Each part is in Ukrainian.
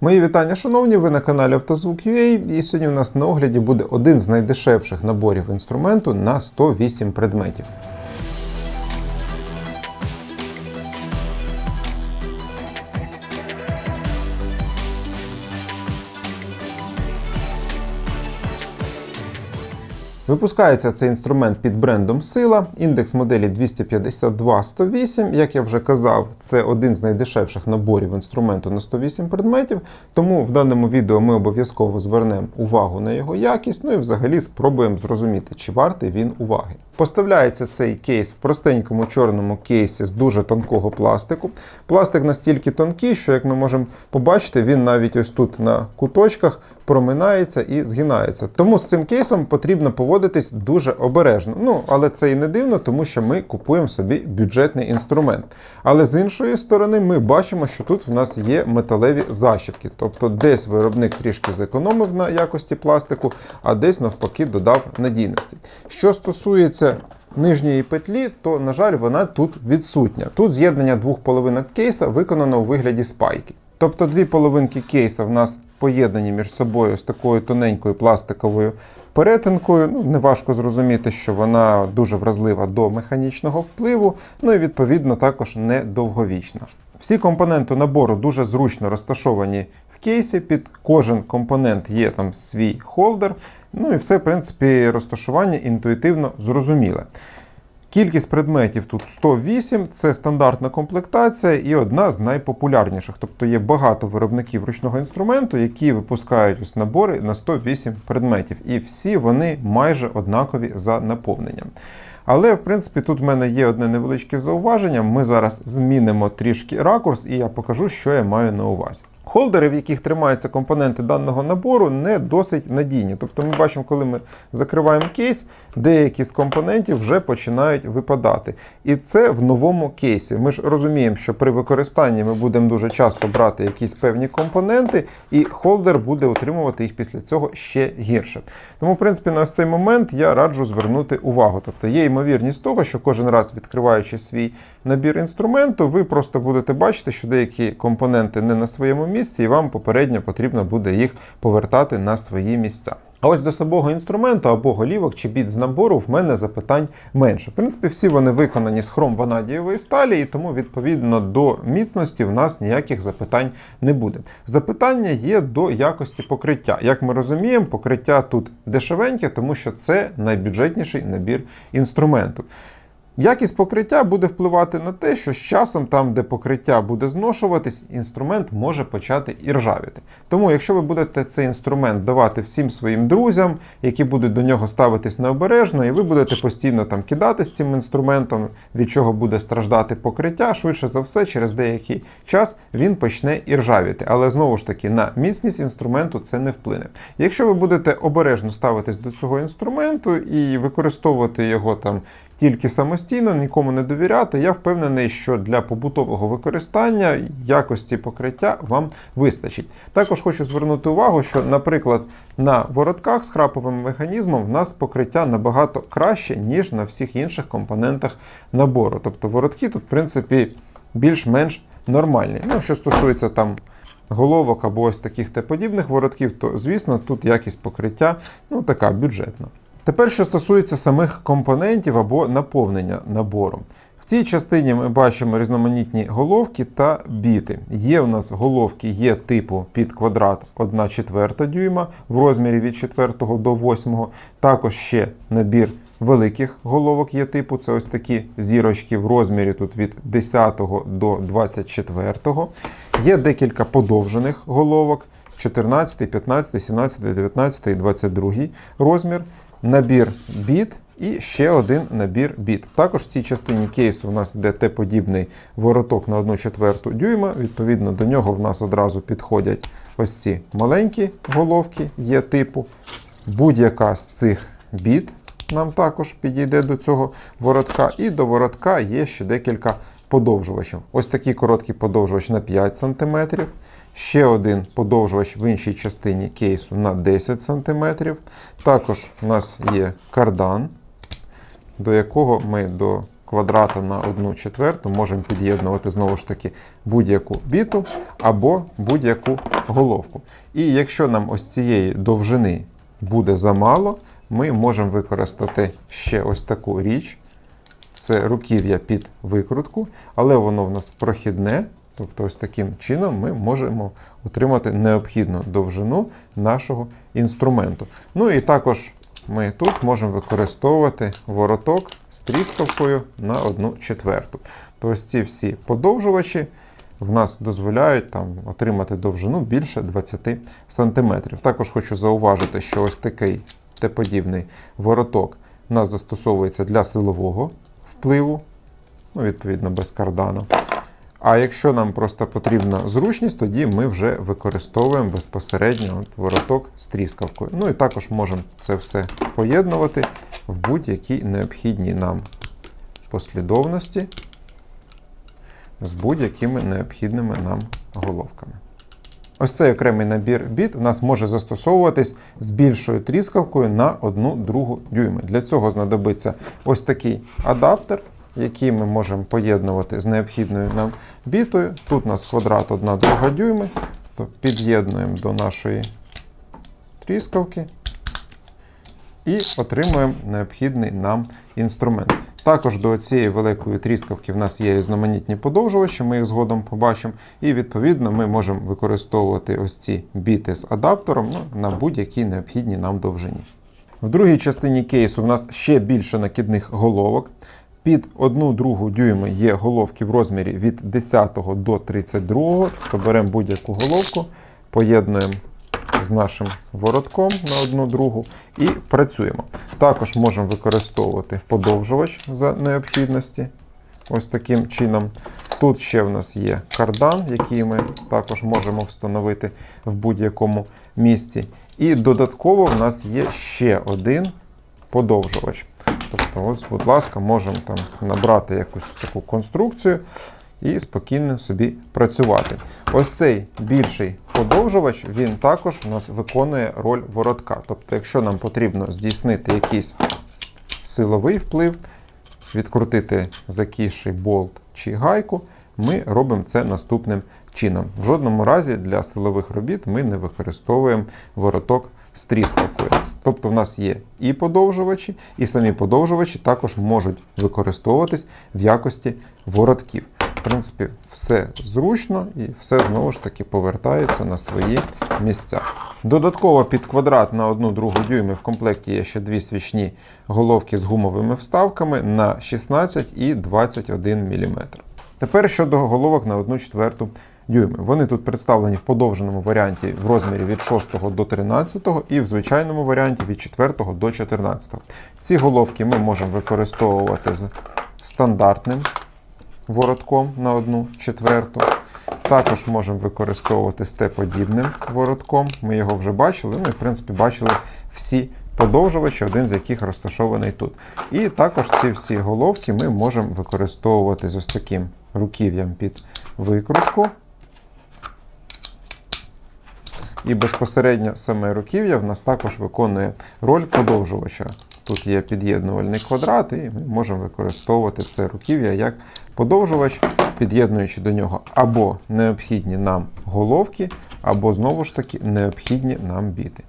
Мої вітання, шановні, ви на каналі Автозвук.ua і сьогодні у нас на огляді буде один з найдешевших наборів інструменту на 108 предметів. Випускається цей інструмент під брендом Сила, індекс моделі 252-108. Як я вже казав, це один з найдешевших наборів інструменту на 108 предметів. Тому в даному відео ми обов'язково звернемо увагу на його якість, ну і взагалі спробуємо зрозуміти, чи вартий він уваги. Поставляється цей кейс в простенькому чорному кейсі з дуже тонкого пластику. Пластик настільки тонкий, що, як ми можемо побачити, він навіть ось тут на куточках проминається і згинається. Тому з цим кейсом потрібно поводитись дуже обережно. Ну, але це і не дивно, тому що ми купуємо собі бюджетний інструмент. Але з іншої сторони, ми бачимо, що тут в нас є металеві защіпки. Тобто десь виробник трішки зекономив на якості пластику, а десь навпаки додав надійності. Що стосується нижньої петлі, то, на жаль, вона тут відсутня. Тут з'єднання двох половинок кейса виконано у вигляді спайки. Тобто дві половинки кейса в нас поєднані між собою з такою тоненькою пластиковою перетинкою. Ну, неважко зрозуміти, що вона дуже вразлива до механічного впливу, ну і відповідно також не довговічна. Всі компоненти набору дуже зручно розташовані в кейсі. Під кожен компонент є там свій холдер. Ну і все, в принципі, розташування інтуїтивно зрозуміле. Кількість предметів тут 108, це стандартна комплектація і одна з найпопулярніших. Тобто є багато виробників ручного інструменту, які випускають ось набори на 108 предметів. І всі вони майже однакові за наповненням. Але, в принципі, тут в мене є одне невеличке зауваження. Ми зараз змінимо трішки ракурс, і я покажу, що я маю на увазі. Холдери, в яких тримаються компоненти даного набору, не досить надійні. Тобто ми бачимо, коли ми закриваємо кейс, деякі з компонентів вже починають випадати. І це в новому кейсі. Ми ж розуміємо, що при використанні ми будемо дуже часто брати якісь певні компоненти, і холдер буде утримувати їх після цього ще гірше. Тому, в принципі, на ось цей момент я раджу звернути увагу. Тобто є ймовірність того, що кожен раз відкриваючи свій набір інструменту, ви просто будете бачити, що деякі компоненти не на своєму місці, і вам попередньо потрібно буде їх повертати на свої місця. А ось до самого інструменту або голівок чи біт з набору в мене запитань менше. В принципі, всі вони виконані з хром ванадієвої сталі, і тому, відповідно до міцності, в нас ніяких запитань не буде. Запитання є до якості покриття. Як ми розуміємо, покриття тут дешевеньке, тому що це найбюджетніший набір інструменту. Якість покриття буде впливати на те, що з часом, там, де покриття буде зношуватись, інструмент може почати і ржавіти. Тому, якщо ви будете цей інструмент давати всім своїм друзям, які будуть до нього ставитись необережно, і ви будете постійно там кидатись цим інструментом, від чого буде страждати покриття, швидше за все, через деякий час він почне і ржавіти. Але знову ж таки, на міцність інструменту це не вплине. Якщо ви будете обережно ставитись до цього інструменту і використовувати його там тільки самостійно, нікому не довіряти. Я впевнений, що для побутового використання якості покриття вам вистачить. Також хочу звернути увагу, що, наприклад, на воротках з храповим механізмом в нас покриття набагато краще, ніж на всіх інших компонентах набору. Тобто воротки тут, в принципі, більш-менш нормальні. Ну, що стосується там. Головок або ось таких та подібних воротків, то звісно тут якість покриття ну така бюджетна. Тепер, що стосується самих компонентів або наповнення набору. В цій частині ми бачимо різноманітні головки та біти. Є у нас головки є типу під квадрат 1 четверта дюйма в розмірі від 4 до 8. Також ще набір великих головок є типу. Це ось такі зірочки в розмірі тут від 10 до 24. Є декілька подовжених головок. 14, 15, 17, 19 і 22 розмір, набір біт і ще один набір біт. Також в цій частині кейсу у нас йде Т-подібний вороток на 1 четверту дюйма. Відповідно, до нього в нас одразу підходять ось ці маленькі головки є типу. Будь-яка з цих біт нам також підійде до цього воротка. І до воротка є ще декілька подовжувачів. Ось такий короткий подовжувач на 5 см. Ще один подовжувач в іншій частині кейсу на 10 см. Також у нас є кардан, до якого ми до квадрата на 1 четверту можемо під'єднувати знову ж таки будь-яку біту або будь-яку головку. І якщо нам ось цієї довжини буде замало, ми можемо використати ще ось таку річ. Це руків'я під викрутку, але воно в нас прохідне. Тобто, ось таким чином ми можемо отримати необхідну довжину нашого інструменту. Ну і також ми тут можемо використовувати вороток з тріскавкою на 1 четверту. То ось ці всі подовжувачі в нас дозволяють там, отримати довжину більше 20 см. Також хочу зауважити, що ось такий Т-подібний вороток у нас застосовується для силового впливу, ну, відповідно, без кардану. А якщо нам просто потрібна зручність, тоді ми вже використовуємо безпосередньо от вороток з тріскавкою. Ну і також можемо це все поєднувати в будь-якій необхідній нам послідовності з будь-якими необхідними нам головками. Ось цей окремий набір біт у нас може застосовуватись з більшою тріскавкою на 1 другу дюйми. Для цього знадобиться ось такий адаптер, який ми можемо поєднувати з необхідною нам бітою. Тут у нас квадрат 1 друга дюйми, то під'єднуємо до нашої тріскавки і отримуємо необхідний нам інструмент. Також до цієї великої тріскавки в нас є різноманітні подовжувачі, ми їх згодом побачимо. І відповідно ми можемо використовувати ось ці біти з адаптером ну, на будь-якій необхідній нам довжині. В другій частині кейсу в нас ще більше накидних головок. Під 1 другу дюйми є головки в розмірі від 10 до 32, то беремо будь-яку головку, поєднуємо з нашим воротком на одну другу і працюємо. Також можемо використовувати подовжувач за необхідності. Ось таким чином. Тут ще в нас є кардан, який ми також можемо встановити в будь-якому місці. І додатково в нас є ще один подовжувач. Тобто, ось, будь ласка, можемо там набрати якусь таку конструкцію і спокійно собі працювати. Ось цей більший подовжувач, він також у нас виконує роль воротка. Тобто, якщо нам потрібно здійснити якийсь силовий вплив, відкрутити закисший болт чи гайку, ми робимо це наступним чином. В жодному разі для силових робіт ми не використовуємо вороток з тріскавкою. Тобто в нас є і подовжувачі, і самі подовжувачі також можуть використовуватись в якості воротків. В принципі, все зручно і все знову ж таки повертається на свої місця. Додатково під квадрат на 1 другу дюйми в комплекті є ще дві свічні головки з гумовими вставками на 16 і 21 мм. Тепер щодо головок на 1 четверту дюйми. Вони тут представлені в подовженому варіанті в розмірі від 6 до 13 і в звичайному варіанті від 4 до 14. Ці головки ми можемо використовувати з стандартним воротком на 1 четверту. Також можемо використовувати з Т-подібним воротком. Ми його вже бачили. Ми, в принципі, бачили всі подовжувачі, один з яких розташований тут. І також ці всі головки ми можемо використовувати з ось таким руків'ям під викрутку. І безпосередньо саме руків'я в нас також виконує роль подовжувача. Тут є під'єднувальний квадрат, і ми можемо використовувати це руків'я як подовжувач, під'єднуючи до нього або необхідні нам головки, або знову ж таки необхідні нам біти.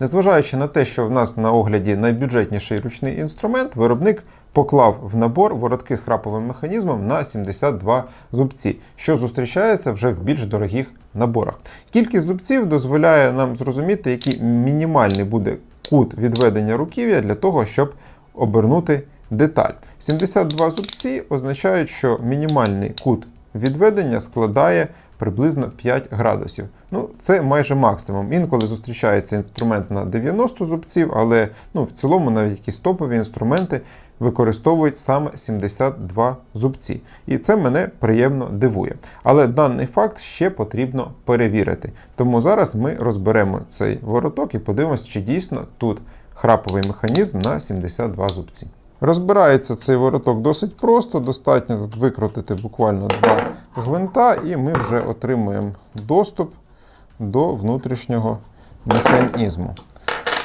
Незважаючи на те, що в нас на огляді найбюджетніший ручний інструмент, виробник поклав в набор воротки з храповим механізмом на 72 зубці, що зустрічається вже в більш дорогих наборах. Кількість зубців дозволяє нам зрозуміти, який мінімальний буде кут відведення руків'я для того, щоб обернути деталь. 72 зубці означають, що мінімальний кут відведення складає приблизно 5 градусів. Ну, Це майже максимум. Інколи зустрічається інструмент на 90 зубців, але ну, в цілому навіть якісь топові інструменти використовують саме 72 зубці. І це мене приємно дивує. Але даний факт ще потрібно перевірити. Тому зараз ми розберемо цей вороток і подивимося, чи дійсно тут храповий механізм на 72 зубці. Розбирається цей вороток досить просто, достатньо тут викрутити буквально два гвинта, і ми вже отримуємо доступ до внутрішнього механізму.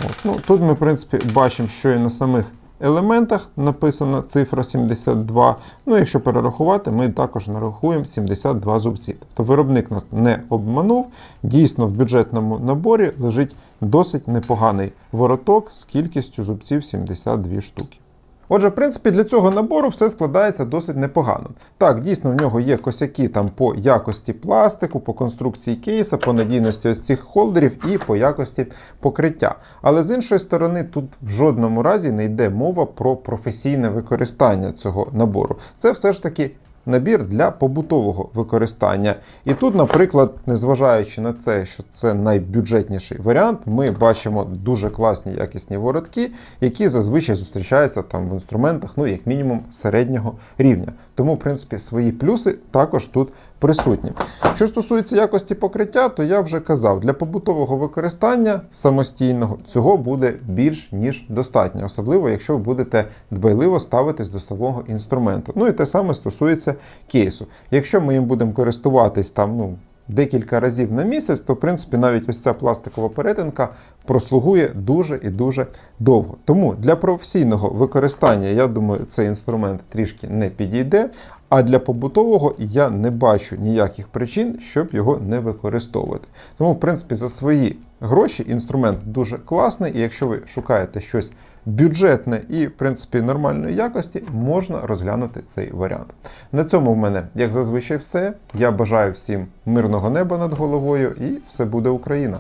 От. Ну, Тут ми, в принципі, бачимо, що і на самих елементах написана цифра 72. Ну, якщо перерахувати, ми також нарахуємо 72 зубці. Тобто виробник нас не обманув. Дійсно, в бюджетному наборі лежить досить непоганий вороток з кількістю зубців 72 штуки. Отже, в принципі, для цього набору все складається досить непогано. Так, дійсно, в нього є косяки там по якості пластику, по конструкції кейса, по надійності ось цих холдерів і по якості покриття. Але з іншої сторони, тут в жодному разі не йде мова про професійне використання цього набору. Це все ж таки. Набір для побутового використання. І тут, наприклад, незважаючи на те, що це найбюджетніший варіант, ми бачимо дуже класні якісні воротки, які зазвичай зустрічаються там в інструментах, ну як мінімум середнього рівня. Тому, в принципі, свої плюси також тут присутні. Що стосується якості покриття, то я вже казав, для побутового використання самостійного цього буде більш ніж достатньо, особливо якщо ви будете дбайливо ставитись до самого інструменту. Ну і те саме стосується кейсу. Якщо ми їм будемо користуватись там, ну. Декілька разів на місяць, то в принципі навіть ось ця пластикова перетинка прослугує дуже і дуже довго. Тому для професійного використання, я думаю, цей інструмент трішки не підійде. А для побутового я не бачу ніяких причин, щоб його не використовувати. Тому, в принципі, за свої гроші інструмент дуже класний, і якщо ви шукаєте щось бюджетне і, в принципі, нормальної якості, можна розглянути цей варіант. На цьому в мене, як зазвичай, все. Я бажаю всім мирного неба над головою і все буде Україна!